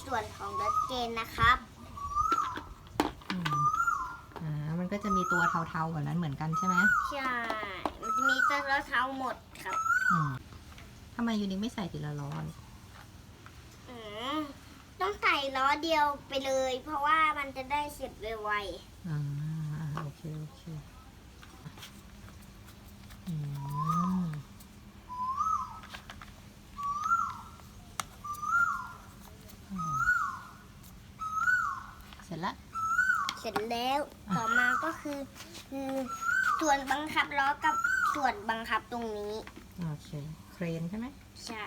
ส่วนของรถเกนนะครับอืมอ่ามันก็จะมีตัวเทาๆแบบนั้นเหมือนกันใช่ไหมใช่มันจะมีตัวรถเท้าหมดครับ อืมทำไมยูนิคไม่ใส่ทีละล้อลูกอืมต้องใส่ล้อเดียวไปเลย เพราะว่ามันจะได้เสร็จไวอ่าโอเค โอเคอืมอืมเส ร็จละๆเสร็จแล้วต่อมาก็คือคือส่วนบังคับล้อกับส่วนบังคับตรงนี้ โอเค เครนใช่ไหมใช่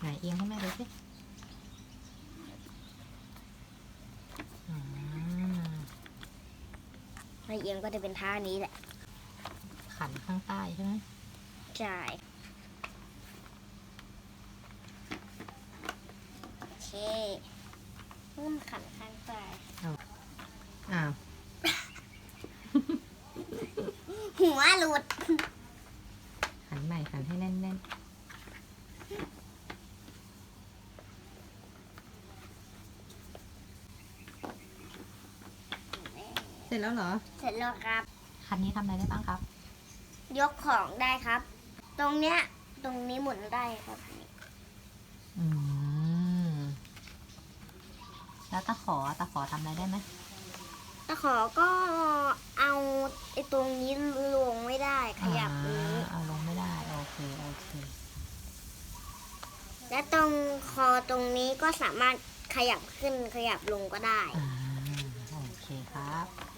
ไหนเอียงให้แม่ดูสิอ่าในเอียงก็จะเป็นท่านี้แหละ ขันข้างใต้ใช่ไหมใช่โอเค เริ่มขันข้างซ้ายอ้าวหัวหลุดขันใหม่ขันให้แน่นๆ เสร็จแล้วเหรอ เสร็จแล้วครับ คันนี้ทำอะไรได้บ้างครับ ยกของได้ครับ ตรงเนี้ย ตรงนี้หมุนได้ครับ แล้วตะขอตะขอทำอะไรได้ไหมตะขอก็เอาไอ้ตรงนี้ลงไม่ได้ขยับนี้อ่เอาลงไม่ได้ โอเค โอเค และตรงคอตรงนี้ก็สามารถขยับขึ้นขยับลงก็ได้อโอเคครับ